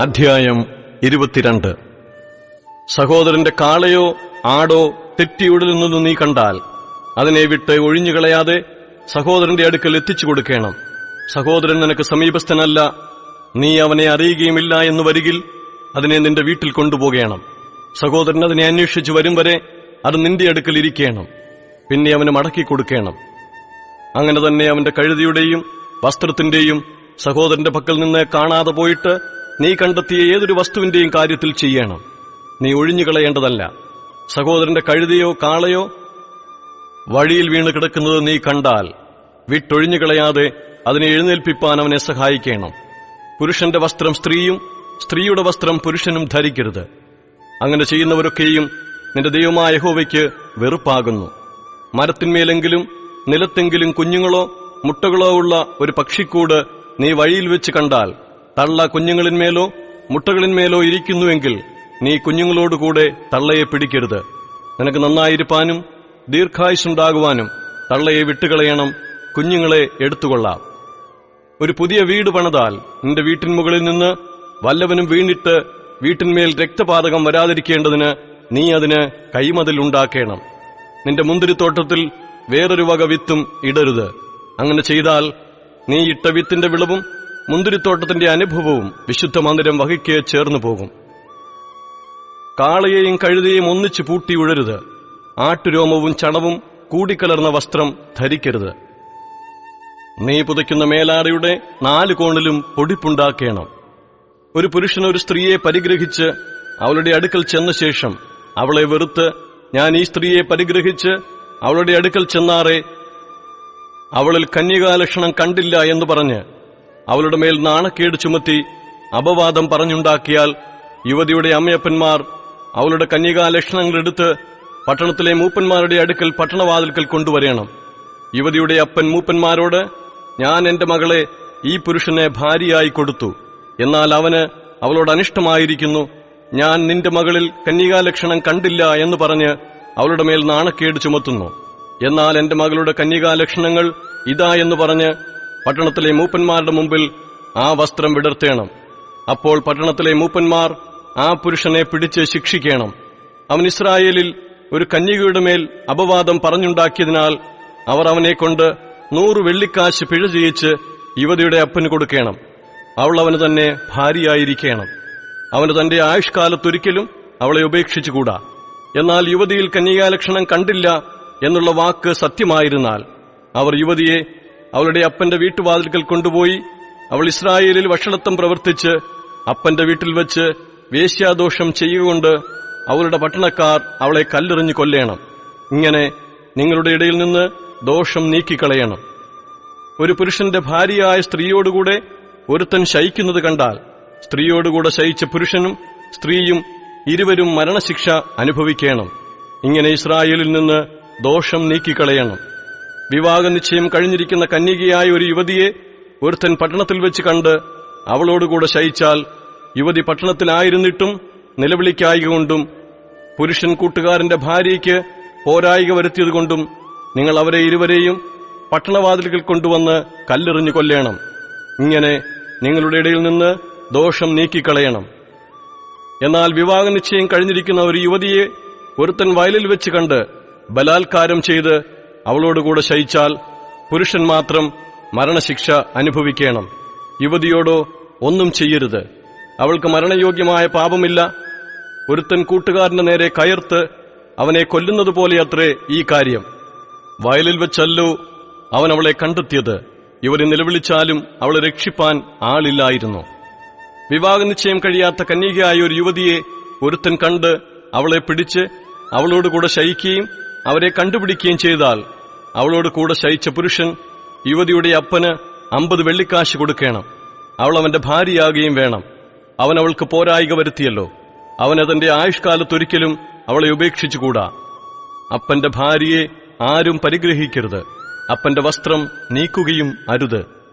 അധ്യായം ഇരുപത്തിരണ്ട്. സഹോദരന്റെ കാളയോ ആടോ തെറ്റിയുടലുന്നത് നീ കണ്ടാൽ അതിനെ വിട്ട് ഒഴിഞ്ഞുകളയാതെ സഹോദരന്റെ അടുക്കൽ എത്തിച്ചു കൊടുക്കണം. സഹോദരൻ നിനക്ക് സമീപസ്ഥനല്ല. നീ അവനെ അറിയുകയുമില്ല എന്ന് വരികിൽ അതിനെ നിന്റെ വീട്ടിൽ കൊണ്ടുപോകണം. സഹോദരൻ അതിനെ അന്വേഷിച്ചു വരും വരെ അത് നിന്റെ അടുക്കൽ ഇരിക്കണം. പിന്നെ അവന് മടക്കി കൊടുക്കണം. അങ്ങനെ തന്നെ അവന്റെ കഴുതിയുടെയും വസ്ത്രത്തിന്റെയും സഹോദരന്റെ പക്കൽ നിന്ന് കാണാതെ പോയിട്ട് നീ കണ്ടെത്തിയ ഏതൊരു വസ്തുവിന്റെയും കാര്യത്തിൽ ചെയ്യണം. നീ ഒഴിഞ്ഞുകളയേണ്ടതല്ല. സഹോദരന്റെ കഴുതിയോ കാളയോ വഴിയിൽ വീണ് കിടക്കുന്നത് നീ കണ്ടാൽ വിട്ടൊഴിഞ്ഞുകളയാതെ അതിനെ എഴുന്നേൽപ്പിപ്പാൻ അവനെ സഹായിക്കണം. പുരുഷന്റെ വസ്ത്രം സ്ത്രീയും സ്ത്രീയുടെ വസ്ത്രം പുരുഷനും ധരിക്കരുത്. അങ്ങനെ ചെയ്യുന്നവരൊക്കെയും നിന്റെ ദൈവമായ ഹോവയ്ക്ക് വെറുപ്പാകുന്നു. മരത്തിന്മേലെങ്കിലും നിലത്തെങ്കിലും കുഞ്ഞുങ്ങളോ മുട്ടകളോ ഉള്ള ഒരു പക്ഷിക്കൂട് നീ വഴിയിൽ വെച്ച് കണ്ടാൽ തള്ള കുഞ്ഞുങ്ങളിന്മേലോ മുട്ടകളിന്മേലോ ഇരിക്കുന്നുവെങ്കിൽ നീ കുഞ്ഞുങ്ങളോടുകൂടെ തള്ളയെ പിടിക്കരുത്. നിനക്ക് നന്നായിരിക്കാനും ദീർഘായുസുണ്ടാകുവാനും തള്ളയെ വിട്ടുകളയണം കുഞ്ഞുങ്ങളെ എടുത്തുകൊള്ളാം. ഒരു പുതിയ വീട് പണിതാൽ നിന്റെ വീട്ടിൻ മുകളിൽ നിന്ന് വല്ലവനും വീണിട്ട് വീട്ടിന്മേൽ രക്തപാതകം വരാതിരിക്കേണ്ടതിന് നീ അതിന് കൈമതിൽ ഉണ്ടാക്കേണം. നിന്റെ മുന്തിരിത്തോട്ടത്തിൽ വേറൊരു വക വിത്തും ഇടരുത്. അങ്ങനെ ചെയ്താൽ നീ ഇട്ട വിത്തിന്റെ വിളവും മുന്തിരിത്തോട്ടത്തിന്റെ അനുഭവവും വിശുദ്ധ മന്ദിരം വഹിക്കേ ചേർന്നു പോകും. കാളയെയും കഴുതയെയും ഒന്നിച്ചു പൂട്ടി ഉഴരുത്. ആട്ടുരോമവും ചണവും കൂടിക്കലർന്ന വസ്ത്രം ധരിക്കരുത്. നീ പുതയ്ക്കുന്ന മേലാടയുടെ നാല് കോണിലും പൊടിപ്പുണ്ടാക്കേണം. ഒരു പുരുഷൻ ഒരു സ്ത്രീയെ പരിഗ്രഹിച്ച് അവളുടെ അടുക്കൽ ചെന്ന ശേഷം അവളെ വെറുത്ത് ഞാൻ ഈ സ്ത്രീയെ പരിഗ്രഹിച്ച് അവളുടെ അടുക്കൽ ചെന്നാറേ അവളിൽ കന്യകാലക്ഷണം കണ്ടില്ല എന്ന് പറഞ്ഞ് അവളുടെ മേൽ നാണക്കേട് ചുമത്തി അപവാദം പറഞ്ഞുണ്ടാക്കിയാൽ യുവതിയുടെ അമ്മയപ്പന്മാർ അവളുടെ കന്യകാലക്ഷണങ്ങളെടുത്ത് പട്ടണത്തിലെ മൂപ്പന്മാരുടെ അടുക്കൽ പട്ടണവാതിൽക്കൽ കൊണ്ടുവരേണം. യുവതിയുടെ അപ്പൻ മൂപ്പന്മാരോട് ഞാൻ എന്റെ മകളെ ഈ പുരുഷനെ ഭാര്യയായി കൊടുത്തു. എന്നാൽ അവന് അവളോട് അനിഷ്ടമായിരിക്കുന്നു. ഞാൻ നിന്റെ മകളിൽ കന്യകാലക്ഷണം കണ്ടില്ല എന്ന് പറഞ്ഞ് അവളുടെ മേൽ നാണക്കേട് ചുമത്തുന്നു. എന്നാൽ എന്റെ മകളുടെ കന്യകാലക്ഷണങ്ങൾ ഇതാ എന്ന് പറഞ്ഞ് പട്ടണത്തിലെ മൂപ്പന്മാരുടെ മുമ്പിൽ ആ വസ്ത്രം വിടർത്തേണം. അപ്പോൾ പട്ടണത്തിലെ മൂപ്പന്മാർ ആ പുരുഷനെ പിടിച്ച് ശിക്ഷിക്കണം. അവൻ ഇസ്രായേലിൽ ഒരു കന്യകയുടെ മേൽ അപവാദം പറഞ്ഞുണ്ടാക്കിയതിനാൽ അവർ അവനെ കൊണ്ട് നൂറ് വെള്ളിക്കാശ് പിഴ ചെയ്യിച്ച് യുവതിയുടെ അപ്പന് കൊടുക്കണം. അവൾ അവന് തന്നെ ഭാര്യയായിരിക്കണം. അവന് തന്റെ ആയുഷ്കാലത്തൊരിക്കലും അവളെ ഉപേക്ഷിച്ചുകൂടാ. എന്നാൽ യുവതിയിൽ കന്യകാലക്ഷണം കണ്ടില്ല എന്നുള്ള വാക്ക് സത്യമായിരുന്നാൽ അവർ യുവതിയെ അവളുടെ അപ്പന്റെ വീട്ടുവാതിൽക്കൽ കൊണ്ടുപോയി അവൾ ഇസ്രായേലിൽ വഷളത്വം പ്രവർത്തിച്ച് അപ്പന്റെ വീട്ടിൽ വെച്ച് വേശ്യാദോഷം ചെയ്യുകൊണ്ട് അവളുടെ പട്ടണക്കാർ അവളെ കല്ലെറിഞ്ഞു കൊല്ലേണം. ഇങ്ങനെ നിങ്ങളുടെ ഇടയിൽ നിന്ന് ദോഷം നീക്കിക്കളയണം. ഒരു പുരുഷന്റെ ഭാര്യയായ സ്ത്രീയോടുകൂടെ ഒരുത്തൻ ശയിക്കുന്നത് കണ്ടാൽ സ്ത്രീയോടുകൂടെ ശയിച്ച പുരുഷനും സ്ത്രീയും ഇരുവരും മരണശിക്ഷ അനുഭവിക്കണം. ഇങ്ങനെ ഇസ്രായേലിൽ നിന്ന് ദോഷം നീക്കിക്കളയണം. വിവാഹ നിശ്ചയം കഴിഞ്ഞിരിക്കുന്ന കന്യകയായ ഒരു യുവതിയെ ഒരുത്തൻ പട്ടണത്തിൽ വെച്ച് കണ്ട് അവളോടുകൂടെ ശയിച്ചാൽ യുവതി പട്ടണത്തിലായിരുന്നിട്ടും നിലവിളിക്കായിക കൊണ്ടും പുരുഷൻ കൂട്ടുകാരന്റെ ഭാര്യയ്ക്ക് പോരായിക വരുത്തിയതുകൊണ്ടും നിങ്ങൾ അവരെ ഇരുവരെയും പട്ടണവാതിലുകൾ കൊണ്ടുവന്ന് കല്ലെറിഞ്ഞു കൊല്ലേണം. ഇങ്ങനെ നിങ്ങളുടെ ഇടയിൽ നിന്ന് ദോഷം നീക്കിക്കളയണം. എന്നാൽ വിവാഹ നിശ്ചയം കഴിഞ്ഞിരിക്കുന്ന ഒരു യുവതിയെ ഒരുത്തൻ വയലിൽ വെച്ച് കണ്ട് ബലാത്കാരം ചെയ്ത് അവളോടുകൂടെ ശയിച്ചാൽ പുരുഷൻ മാത്രം മരണശിക്ഷ അനുഭവിക്കണം. യുവതിയോടോ ഒന്നും ചെയ്യരുത്. അവൾക്ക് മരണയോഗ്യമായ പാപമില്ല. ഒരുത്തൻ കൂട്ടുകാരന്റെ നേരെ കയർത്ത് അവനെ കൊല്ലുന്നതുപോലെയത്രേ ഈ കാര്യം. വയലിൽ വെച്ചല്ലോ അവൻ അവളെ കണ്ടെത്തിയത്. ഇവരെ നിലവിളിച്ചാലും അവളെ രക്ഷിപ്പാൻ ആളില്ലായിരുന്നു. വിവാഹ നിശ്ചയം കഴിയാത്ത കന്യകയായ ഒരു യുവതിയെ ഒരുത്തൻ കണ്ട് അവളെ പിടിച്ച് അവളോടുകൂടെ ശയിക്കുകയും അവരെ കണ്ടുപിടിക്കുകയും ചെയ്താൽ അവളോട് കൂടെ ശയിച്ച പുരുഷൻ യുവതിയുടെ അപ്പന് അമ്പത് വെള്ളിക്കാശ് കൊടുക്കണം. അവൾ അവന്റെ ഭാര്യയാകുകയും വേണം. അവൻ അവൾക്ക് പോരായിക വരുത്തിയല്ലോ. അവൻ അതിന്റെ ആയുഷ്കാലത്തൊരിക്കലും അവളെ ഉപേക്ഷിച്ചുകൂടാ. അപ്പന്റെ ഭാര്യയെ ആരും പരിഗ്രഹിക്കരുത്. അപ്പന്റെ വസ്ത്രം നീക്കുകയും അരുത്.